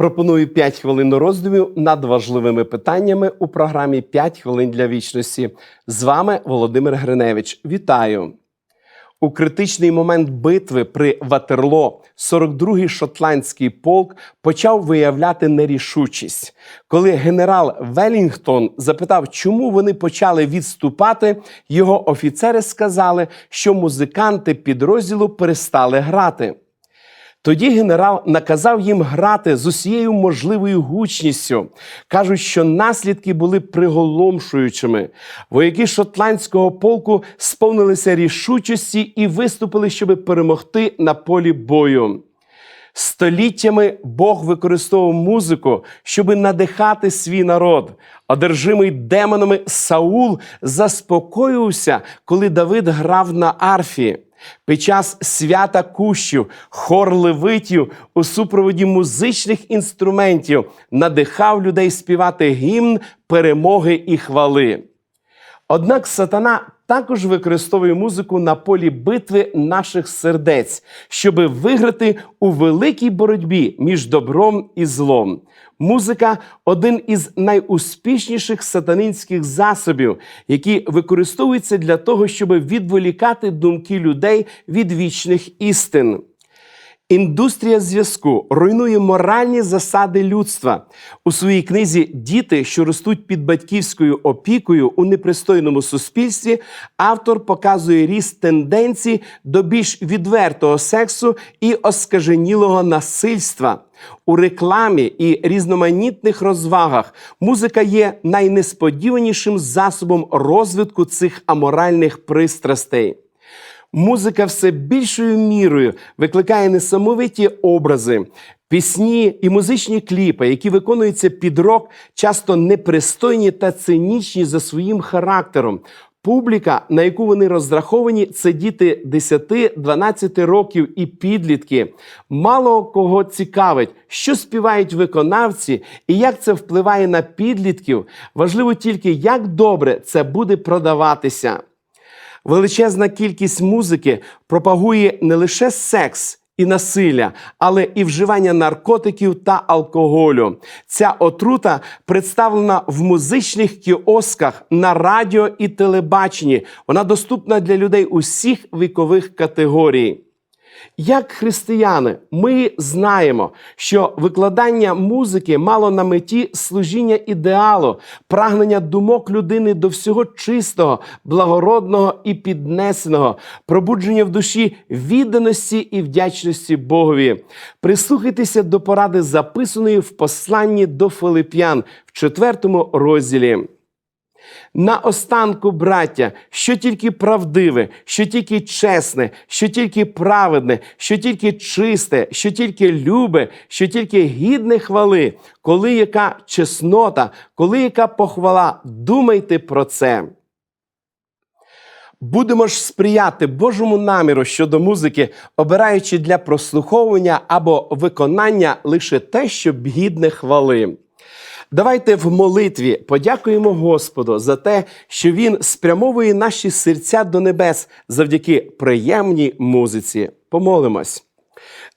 Пропоную 5 хвилин роздумів над важливими питаннями у програмі «5 хвилин для вічності. З вами Володимир Гриневич. Вітаю! У критичний момент битви при Ватерло 42-й шотландський полк почав виявляти нерішучість. Коли генерал Велінгтон запитав, чому вони почали відступати, його офіцери сказали, що музиканти підрозділу перестали грати. Тоді генерал наказав їм грати з усією можливою гучністю. Кажуть, що наслідки були приголомшуючими. Вояки шотландського полку сповнилися рішучості і виступили, щоб перемогти на полі бою. Століттями Бог використовував музику, щоб надихати свій народ. Одержимий демонами Саул заспокоювався, коли Давид грав на арфі. Під час свята кущів хор левитів у супроводі музичних інструментів надихав людей співати гімн перемоги і хвали. Однак сатана також використовує музику на полі битви наших сердець, щоби виграти у великій боротьбі між добром і злом. Музика один із найуспішніших сатанинських засобів, які використовуються для того, щоб відволікати думки людей від вічних істин. Індустрія зв'язку руйнує моральні засади людства. У своїй книзі Діти, що ростуть під батьківською опікою у непристойному суспільстві, автор показує ріст тенденцій до більш відвертого сексу і оскаженілого насильства. У рекламі і різноманітних розвагах музика є найнесподіванішим засобом розвитку цих аморальних пристрастей. Музика все більшою мірою викликає несамовиті образи, пісні і музичні кліпи, які виконуються під рок, часто непристойні та цинічні за своїм характером. Публіка, на яку вони розраховані, це діти 10-12 років і підлітки. Мало кого цікавить, що співають виконавці і як це впливає на підлітків. Важливо тільки, як добре це буде продаватися. Величезна кількість музики пропагує не лише секс. І насилля, але і вживання наркотиків та алкоголю. Ця отрута представлена в музичних кіосках на радіо і телебаченні. Вона доступна для людей усіх вікових категорій. Як християни, ми знаємо, що викладання музики мало на меті служіння ідеалу, прагнення думок людини до всього чистого, благородного і піднесеного, пробудження в душі відданості і вдячності Богові. Прислухайтеся до поради, записаної в посланні до Филип'ян в четвертому розділі. На останку, браття, що тільки правдиве, що тільки чесне, що тільки праведне, що тільки чисте, що тільки любе, що тільки гідне хвали, коли яка чеснота, коли яка похвала, думайте про це. Будемо ж сприяти Божому наміру щодо музики, обираючи для прослуховування або виконання лише те, що гідне хвали. Давайте в молитві подякуємо Господу за те, що Він спрямовує наші серця до небес завдяки приємній музиці. Помолимось.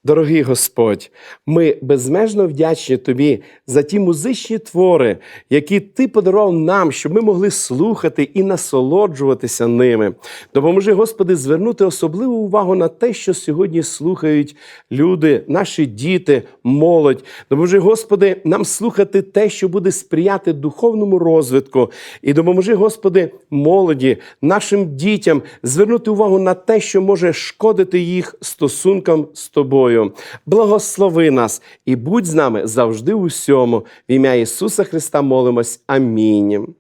Дорогий Господь, ми безмежно вдячні Тобі за ті музичні твори, які Ти подарував нам, щоб ми могли слухати і насолоджуватися ними. Допоможи, Господи, звернути особливу увагу на те, що сьогодні слухають люди, наші діти, молодь. Допоможи, Господи, нам слухати те, що буде сприяти духовному розвитку. І допоможи, Господи, молоді, нашим дітям звернути увагу на те, що може шкодити їх стосункам з тобою. Благослови нас і будь з нами завжди у всьому. В ім'я Ісуса Христа молимось. Амінь.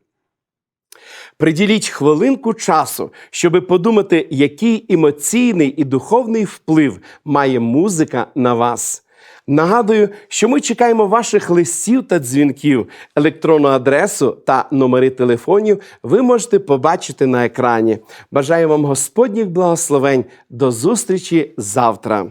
Приділіть хвилинку часу, щоб подумати, який емоційний і духовний вплив має музика на вас. Нагадую, що ми чекаємо ваших листів та дзвінків. Електронну адресу та номери телефонів ви можете побачити на екрані. Бажаю вам Господніх благословень. До зустрічі завтра.